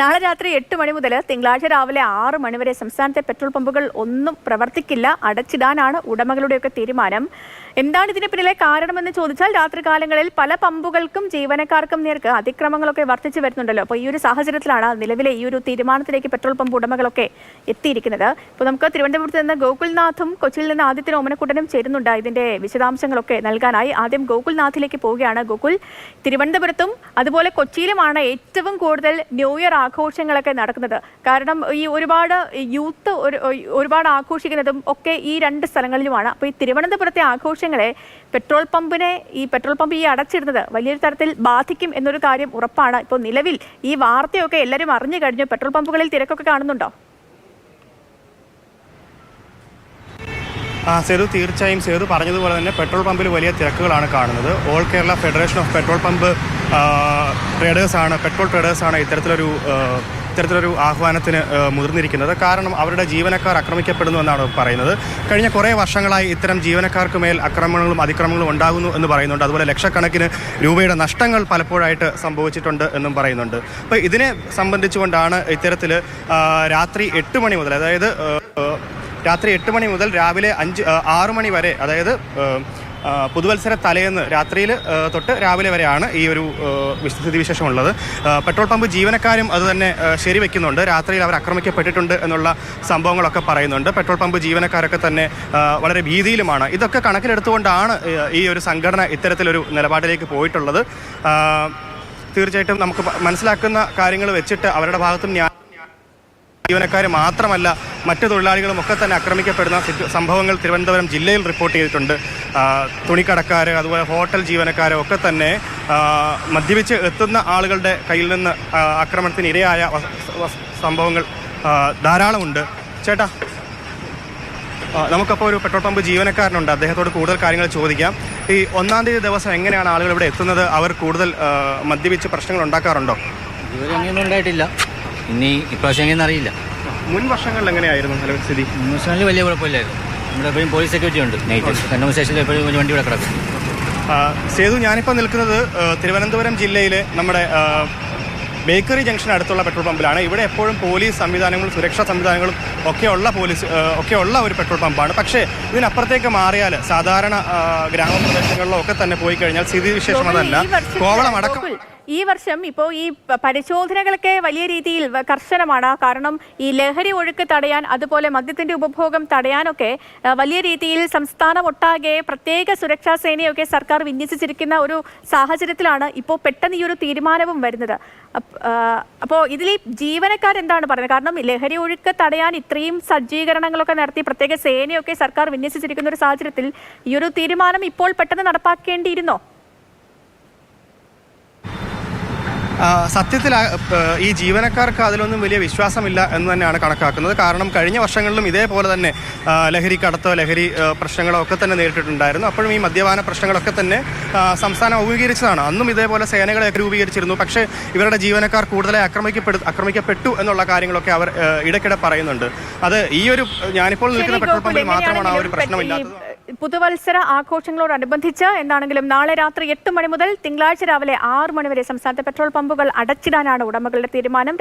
നാളെ രാത്രി എട്ട് മണി മുതൽ തിങ്കളാഴ്ച രാവിലെ ആറ് മണിവരെ സംസ്ഥാനത്തെ പെട്രോൾ പമ്പുകൾ ഒന്നും പ്രവർത്തിക്കില്ല അടച്ചിടാനാണ് ഉടമകളുടെയൊക്കെ തീരുമാനം. എന്താണ് ഇതിന് പിന്നിലെ കാരണമെന്ന് ചോദിച്ചാൽ രാത്രികാലങ്ങളിൽ പല പമ്പുകൾക്കും ജീവനക്കാർക്കും നേർക്ക് അതിക്രമങ്ങളൊക്കെ വർദ്ധിച്ചു വരുന്നുണ്ടല്ലോ. അപ്പോൾ ഈ ഒരു സാഹചര്യത്തിലാണ് നിലവിലെ ഈ ഒരു തീരുമാനത്തിലേക്ക് പെട്രോൾ പമ്പ് ഉടമകളൊക്കെ എത്തിയിരിക്കുന്നത്. ഇപ്പോൾ നമുക്ക് തിരുവനന്തപുരത്ത് നിന്ന് ഗോകുൽനാഥും കൊച്ചിയിൽ നിന്ന് ആദ്യത്തിന് ഓമനക്കുട്ടനും ചേരുന്നുണ്ട്. ഇതിന്റെ വിശദാംശങ്ങളൊക്കെ നൽകാനായി. ആദ്യം ഗോകുൽനാഥിലേക്ക് പോവുകയാണ് ഗോകുൽ. തിരുവനന്തപുരത്തും അതുപോലെ കൊച്ചിയിലുമാണ് ഏറ്റവും കൂടുതൽ ന്യൂ ഇയർ ആഘോഷങ്ങളൊക്കെ നടക്കുന്നത്. കാരണം ഈ ഒരുപാട് യൂത്ത് ഒരു ഒരുപാട് ആഘോഷിക്കുന്നതും ഒക്കെ ഈ രണ്ട് സ്ഥലങ്ങളിലുമാണ്. അപ്പോൾ ഈ തിരുവനന്തപുരത്തെ ആഘോഷങ്ങളെ പെട്രോൾ പമ്പിനെ ഈ പെട്രോൾ പമ്പ് ഈ അടച്ചിടുന്നത് വലിയൊരു തരത്തിൽ ബാധിക്കും എന്നൊരു കാര്യം ഉറപ്പാണ്. ഇപ്പോൾ നിലവിൽ ഈ വാർത്തയൊക്കെ എല്ലാവരും അറിഞ്ഞു കഴിഞ്ഞു. പെട്രോൾ പമ്പുകളിൽ തിരക്കൊക്കെ കാണുന്നുണ്ടോ? സേതു തീർച്ചയായും സേതു പറഞ്ഞതുപോലെ തന്നെ പെട്രോൾ പമ്പിൽ വലിയ തിരക്കുകളാണ് കാണുന്നത്. All Kerala federation of petrol pump ട്രേഡേഴ്സാണ് petrol ട്രേഡേഴ്സാണ് ഇത്തരത്തിലൊരു ഇത്തരത്തിലൊരു ആഹ്വാനത്തിന് മുതിർന്നിരിക്കുന്നത്. കാരണം അവരുടെ ജീവനക്കാർ ആക്രമിക്കപ്പെടുന്നു എന്നാണ് പറയുന്നത്. കഴിഞ്ഞ കുറേ വർഷങ്ങളായി ഇത്തരം ജീവനക്കാർക്ക് മേൽ ആക്രമണങ്ങളും അതിക്രമങ്ങളും ഉണ്ടാകുന്നു എന്ന് പറയുന്നുണ്ട്. അതുപോലെ ലക്ഷക്കണക്കിന് രൂപയുടെ നഷ്ടങ്ങൾ പലപ്പോഴായിട്ട് സംഭവിച്ചിട്ടുണ്ട് എന്നും പറയുന്നുണ്ട്. അപ്പോൾ ഇതിനെ സംബന്ധിച്ചുകൊണ്ടാണ് ഇത്തരത്തിൽ രാത്രി എട്ട് മണി മുതൽ അതായത് രാത്രി എട്ട് മണി മുതൽ രാവിലെ അഞ്ച് ആറു മണി വരെ അതായത് പുതുവത്സര തലേന്ന് രാത്രിയിൽ തൊട്ട് രാവിലെ വരെയാണ് ഈ ഒരു സ്ഥിതിവിശേഷമുള്ളത് പെട്രോൾ പമ്പ് ജീവനക്കാരും അത് തന്നെ ആ, ശരിവെക്കുന്നുണ്ട്. രാത്രിയിൽ അവർ ആക്രമിക്കപ്പെട്ടിട്ടുണ്ട് എന്നുള്ള സംഭവങ്ങളൊക്കെ പറയുന്നുണ്ട്. പെട്രോൾ പമ്പ് ജീവനക്കാരൊക്കെ തന്നെ വളരെ ഭീതിയിലുമാണ്. ഇതൊക്കെ കണക്കിലെടുത്തുകൊണ്ടാണ് ഈ ഒരു സംഘടന ഇത്തരത്തിലൊരു നിലപാടിലേക്ക് പോയിട്ടുള്ളത്. തീർച്ചയായിട്ടും നമുക്ക് മനസ്സിലാക്കുന്ന കാര്യങ്ങൾ വെച്ചിട്ട് അവരുടെ ഭാഗത്തും ന്യായ ജീവനക്കാർ മാത്രമല്ല മറ്റു തൊഴിലാളികളും ഒക്കെ തന്നെ ആക്രമിക്കപ്പെടുന്ന സംഭവങ്ങൾ തിരുവനന്തപുരം ജില്ലയിൽ റിപ്പോർട്ട് ചെയ്തിട്ടുണ്ട്. തുണിക്കടക്കാർ അതുപോലെ ഹോട്ടൽ ജീവനക്കാർ ഒക്കെ തന്നെ മദ്യപിച്ച് എത്തുന്ന ആളുകളുടെ കയ്യിൽ നിന്ന് ആക്രമണത്തിന് ഇരയായ സംഭവങ്ങൾ ധാരാളമുണ്ട് ചേട്ടാ നമുക്കപ്പോൾ ഒരു പെട്രോൾ പമ്പ് ജീവനക്കാരനുണ്ട്. അദ്ദേഹത്തോട് കൂടുതൽ കാര്യങ്ങൾ ചോദിക്കാം. ഈ ഒന്നാം തീയതി ദിവസം എങ്ങനെയാണ് ആളുകൾ ഇവിടെ എത്തുന്നത്? അവർ കൂടുതൽ മദ്യപിച്ച് പ്രശ്നങ്ങൾ ഉണ്ടാക്കാറുണ്ടോ? ഇതുവരെ അങ്ങനെയൊന്നും ഉണ്ടായിട്ടില്ല. ഇനി ഇപ്രാവശ്യം എങ്ങനെ അറിയില്ല. മുൻ വർഷങ്ങളിൽ എങ്ങനെയായിരുന്നു നിലവിൽ സ്ഥിതി? ന്യൂസിലാൻഡിൽ വലിയ കുഴപ്പമില്ലായിരുന്നു. നമ്മുടെ എപ്പോഴും പോലീസ് സെക്യൂരിറ്റി ഉണ്ട്. നൈറ്റ് കണ്ണൂർ സ്റ്റേഷനിൽ എപ്പോഴും ഒരു വണ്ടി ഇവിടെ കിടക്കും. ആ, സേതു ഞാനിപ്പോൾ നിൽക്കുന്നത് തിരുവനന്തപുരം ജില്ലയിലെ നമ്മുടെ ബേക്കറി ജംഗ്ഷൻ അടുത്തുള്ള പെട്രോൾ പമ്പിലാണ്. ഇവിടെ എപ്പോഴും പോലീസ് സംവിധാനങ്ങളും സുരക്ഷാ സംവിധാനങ്ങളും ഒക്കെയുള്ള പോലീസ് ഒക്കെ ഒക്കെയുള്ള ഒരു പെട്രോൾ പമ്പാണ്. പക്ഷേ ഇതിനപ്പുറത്തേക്ക് മാറിയാൽ സാധാരണ ഗ്രാമപ്രദേശങ്ങളിലൊക്കെ ഗ്രാമപ്രദേശങ്ങളിലോ ഒക്കെ തന്നെ പോയി കഴിഞ്ഞാൽ സ്ഥിതിവിശേഷം അതല്ല കോവളം അടക്കം ഈ വർഷം ഇപ്പോൾ ഈ പരിശോധനകളൊക്കെ വലിയ രീതിയിൽ കർശനമാണ്. കാരണം ഈ ലഹരി ഒഴുക്ക് തടയാൻ അതുപോലെ മദ്യത്തിന്റെ ഉപഭോഗം തടയാനൊക്കെ വലിയ രീതിയിൽ സംസ്ഥാനം ഒട്ടാകെ പ്രത്യേക സുരക്ഷാ സേനയൊക്കെ സർക്കാർ വിന്യസിച്ചിരിക്കുന്ന ഒരു സാഹചര്യത്തിലാണ് ഇപ്പോൾ പെട്ടെന്ന് ഈ ഒരു തീരുമാനവും വരുന്നത്. അപ്പ്- അപ്പോൾ ഇതിൽ ജീവനക്കാർ എന്താണ് പറയുന്നത്? കാരണം ലഹരി ഒഴുക്ക് തടയാൻ ഇത്രയും സജ്ജീകരണങ്ങളൊക്കെ നടത്തി പ്രത്യേക സേനയൊക്കെ സർക്കാർ വിന്യസിച്ചിരിക്കുന്ന ഒരു സാഹചര്യത്തിൽ ഈ ഒരു തീരുമാനം ഇപ്പോൾ പെട്ടെന്ന് നടപ്പാക്കേണ്ടിയിരുന്നോ ആ, സത്യത്തിൽ ഈ ജീവനക്കാർക്ക് അതിലൊന്നും വലിയ വിശ്വാസമില്ല എന്ന് തന്നെയാണ് കണക്കാക്കുന്നത്. കാരണം കഴിഞ്ഞ വർഷങ്ങളിലും ഇതേപോലെ തന്നെ ലഹരി കടത്തോ ലഹരി പ്രശ്നങ്ങളോ ഒക്കെ തന്നെ നേരിട്ടിട്ടുണ്ടായിരുന്നു. അപ്പോഴും ഈ മദ്യപാന പ്രശ്നങ്ങളൊക്കെ തന്നെ സംസ്ഥാനം ഔപീകരിച്ചതാണ് അന്നും ഇതേപോലെ സേനകളെ രൂപീകരിച്ചിരുന്നു. പക്ഷേ ഇവരുടെ ജീവനക്കാർ കൂടുതലായി ആക്രമിക്കപ്പെടു ആക്രമിക്കപ്പെട്ടു എന്നുള്ള കാര്യങ്ങളൊക്കെ അവർ ഇടയ്ക്കിടെ പറയുന്നുണ്ട്. അത് ഈ ഒരു ഞാനിപ്പോൾ നിൽക്കുന്ന പെട്രോൾ പമ്പിൽ മാത്രമാണ് ആ ഒരു പ്രശ്നമില്ലാത്തത്. പുതുവത്സര ആഘോഷങ്ങളോടനുബന്ധിച്ച് എന്താണെങ്കിലും നാളെ രാത്രി എട്ട് മണി മുതൽ തിങ്കളാഴ്ച രാവിലെ ആറ് മണിവരെ സംസ്ഥാനത്തെ പെട്രോൾ പമ്പുകൾ അടച്ചിടാനാണ് ഉടമകളുടെ തീരുമാനം.